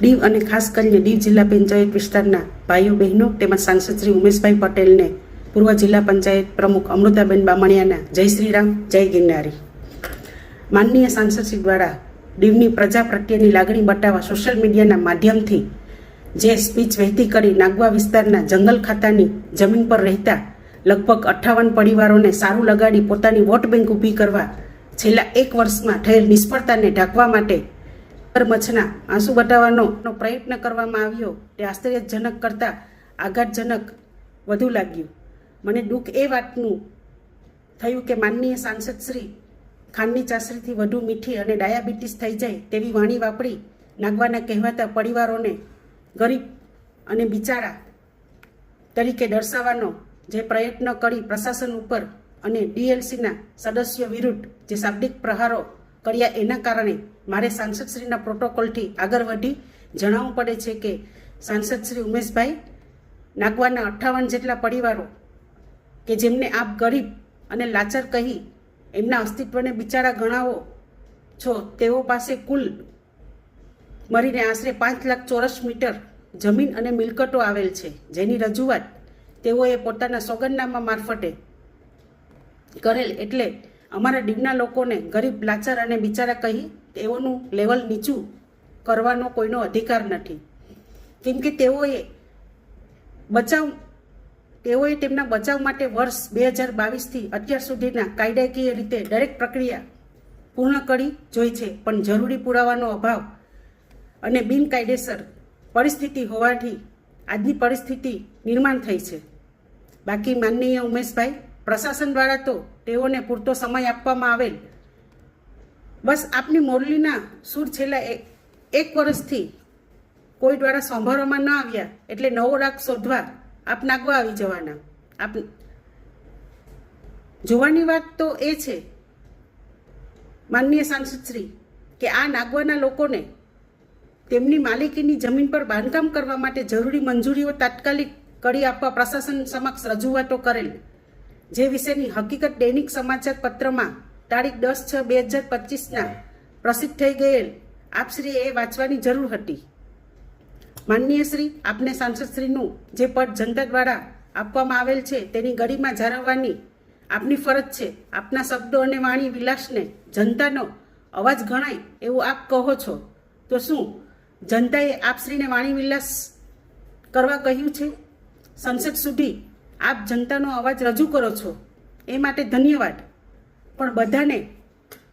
દીવ અને ખાસ કરીને દીવ જિલ્લા પંચાયત વિસ્તારના ભાઈઓ બહેનો તેમજ સાંસદ શ્રી ઉમેશભાઈ પટેલને પૂર્વ જિલ્લા પંચાયત પ્રમુખ અમૃતાબેન બામણિયાના જય શ્રીરામ, જય ગિરનારી. માનનીય સાંસદ શ્રી દ્વારા દીવની પ્રજા પ્રત્યેની લાગણી બતાવવા સોશિયલ મીડિયાના માધ્યમથી જે સ્પીચ વહેતી કરી નાગવા વિસ્તારના જંગલ ખાતાની જમીન પર રહેતા લગભગ અઠ્ઠાવન પરિવારોને સારું લગાડી પોતાની વોટ બેંક ઊભી કરવા છેલ્લા એક વર્ષમાં થયેલ નિષ્ફળતાને ઢાંકવા માટે મચ્છના આંસુ બતાવવાનો પ્રયત્ન કરવામાં આવ્યો તે આશ્ચર્યજનક કરતાં આઘાતજનક વધુ લાગ્યું. મને દુઃખ એ વાતનું થયું કે માનનીય સાંસદ શ્રી ખાંડની ચાસરીથી વધુ મીઠી અને ડાયાબિટીસ થઈ જાય તેવી વાણી વાપરી નાગવાના કહેવાતા પરિવારોને ગરીબ અને બિચારા તરીકે દર્શાવવાનો જે પ્રયત્ન કરી પ્રશાસન ઉપર અને ડીએલસીના સદસ્યો વિરુદ્ધ જે શાબ્દિક પ્રહારો કર્યા એના કારણે મારે સાંસદશ્રીના પ્રોટોકોલથી આગળ વધી જણાવવું પડે છે કે સાંસદ શ્રી ઉમેશભાઈ નાગવાના અઠ્ઠાવન જેટલા પરિવારો કે જેમને આપ ગરીબ અને લાચાર કહી એમના અસ્તિત્વને બિચારા ગણાવો છો, તેઓ પાસે કુલ મળીને આશરે પાંચ લાખ ચોરસ મીટર જમીન અને મિલકતો આવેલ છે. જેની રજૂઆત તેઓએ પોતાના સોગંદનામા મારફતે કરેલ એટલે અમારા દીવના લોકોને ગરીબ, લાચાર અને બિચારા કહી તેઓનું લેવલ નીચું કરવાનો કોઈનો અધિકાર નથી. કેમ કે તેઓએ બચાવ, તેઓએ તેમના બચાવ માટે વર્ષ બે હજાર બાવીસથી અત્યાર સુધીના કાયદાકીય રીતે દરેક પ્રક્રિયા પૂર્ણ કરી જોઈ છે. પણ જરૂરી પુરાવાનો અભાવ અને બિનકાયદેસર પરિસ્થિતિ હોવાથી આજની પરિસ્થિતિ નિર્માણ થઈ છે. બાકી માનનીય ઉમેશભાઈ પ્રશાસન દ્વારા તો તેઓને પૂરતો સમય આપવામાં આવેલ. બસ આપની મોરલીના સૂર છેલ્લા એક વર્ષથી કોઈ દ્વારા સાંભળવામાં ન આવ્યા એટલે નવો રાગ શોધવા આપ નાગવા આવી જવાના. આપ જોવાની વાત તો એ છે, માનનીય સાંસદશ્રી કે આ નાગવાના લોકોને તેમની માલિકીની જમીન પર બાંધકામ કરવા માટે જરૂરી મંજૂરીઓ તાત્કાલિક કરી આપવા પ્રશાસન સમક્ષ રજૂઆતો કરેલ. જે વિશેની હકીકત દૈનિક સમાચાર પત્રમાં તારીખ દસ છ બે હજાર પચીસના પ્રસિદ્ધ થઈ ગયેલ આપશ્રીએ એ વાંચવાની જરૂર હતી. માનનીય શ્રી, આપને સાંસદશ્રીનું જે પદ જનતા દ્વારા આપવામાં આવેલ છે તેની ગરિમા જાળવવાની આપની ફરજ છે. આપના શબ્દો અને વાણી વિલાસને જનતાનો અવાજ ગણાય એવું આપ કહો છો. તો શું જનતાએ આપશ્રીને વાણી વિલાસ કરવા કહ્યું છે? સંસદ સુધી આપ જનતાનો અવાજ રજૂ કરો છો, એ માટે ધન્યવાદ. પણ બધાને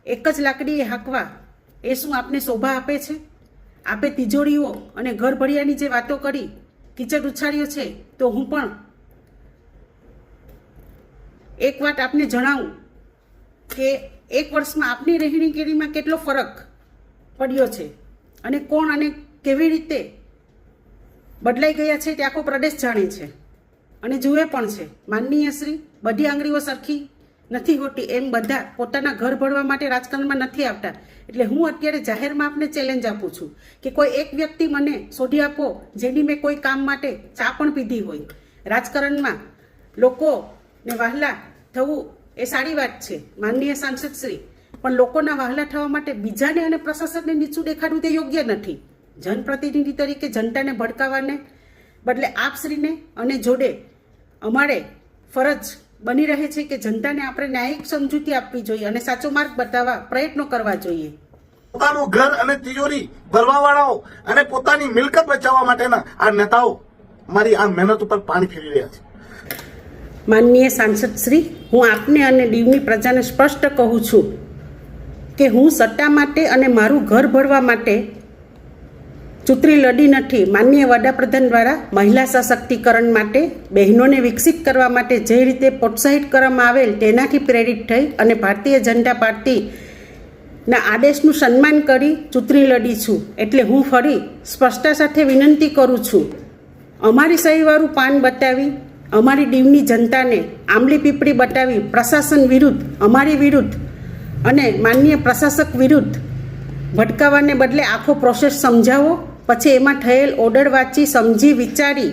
એક જ લાકડીએ હાંકવા, એ શું આપને શોભા આપે છે? આપે તિજોરીઓ અને ઘર ભળિયાની જે વાતો કરી, કિચડ ઉછાળ્યો છે, તો હું પણ એક વાત આપને જણાવું કે એક વર્ષમાં આપની રહેણી કેરીમાં કેટલો ફરક પડ્યો છે અને કોણ અને કેવી રીતે બદલાઈ ગયા છે તે આખો પ્રદેશ જાણે છે. અને જુએ પણ છે. માનનીય શ્રી, બધી આંગળીઓ સરખી નથી હોતી. એમ બધા પોતાના ઘર ભરવા માટે રાજકારણમાં નથી આવતા. એટલે હું અત્યારે જાહેરમાં આપને ચેલેન્જ આપું છું કે કોઈ એક વ્યક્તિ મને શોધી આપો જેની મેં કોઈ કામ માટે ચા પણ પીધી હોય. રાજકારણમાં લોકોને વહાલા થવું એ સારી વાત છે, માનનીય સાંસદ શ્રી. પણ લોકોના વહાલા થવા માટે બીજાને અને પ્રશાસનને નીચું દેખાડવું તે યોગ્ય નથી. જનપ્રતિનિધિ તરીકે જનતાને ભડકાવાને બદલે આપશ્રીને અને જોડે અમારે ફરજ બની રહે છે કે જનતાને આપણે ન્યાયિક સમજૂતી આપવી જોઈએ અને સાચો માર્ગ બતાવવા પ્રયત્નો કરવા જોઈએ. પોતાનું ઘર અને તિજોરી ભરવા વાળાઓ અને પોતાની મિલકત બચાવવા માટેના આ નેતાઓ મારી આ મહેનત ઉપર પાણી ફેરી રહ્યા છે. માનનીય સાંસદ શ્રી હું આપને અને દીવની પ્રજાને સ્પષ્ટ કહું છું કે હું સત્તા માટે અને મારું ઘર ભરવા માટે ચૂંટણી લડી નથી. માનનીય વડાપ્રધાન દ્વારા મહિલા સશક્તિકરણ માટે બહેનોને વિકસિત કરવા માટે જે રીતે પ્રોત્સાહિત કરવામાં આવેલ તેનાથી પ્રેરિત થઈ અને ભારતીય જનતા પાર્ટીના આદેશનું સન્માન કરી ચૂંટણી લડી છું. એટલે હું ફરી સ્પષ્ટતા સાથે વિનંતી કરું છું. અમારી સહીવાળું પાન બતાવી, અમારી દીવની જનતાને આંબલી પીપળી બતાવી, પ્રશાસન વિરુદ્ધ, અમારી વિરુદ્ધ અને માનનીય પ્રશાસક વિરુદ્ધ ભટકાવાને બદલે આખો પ્રોસેસ સમજાવો. પછી એમાં થયેલ ઓર્ડર વાંચી, સમજી, વિચારી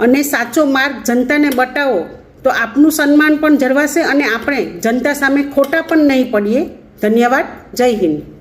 અને સાચો માર્ગ જનતાને બતાવો, તો આપનું સન્માન પણ જળવાશે અને આપણે જનતા સામે ખોટા પણ નહીં પડીએ. ધન્યવાદ. જય હિન્દ.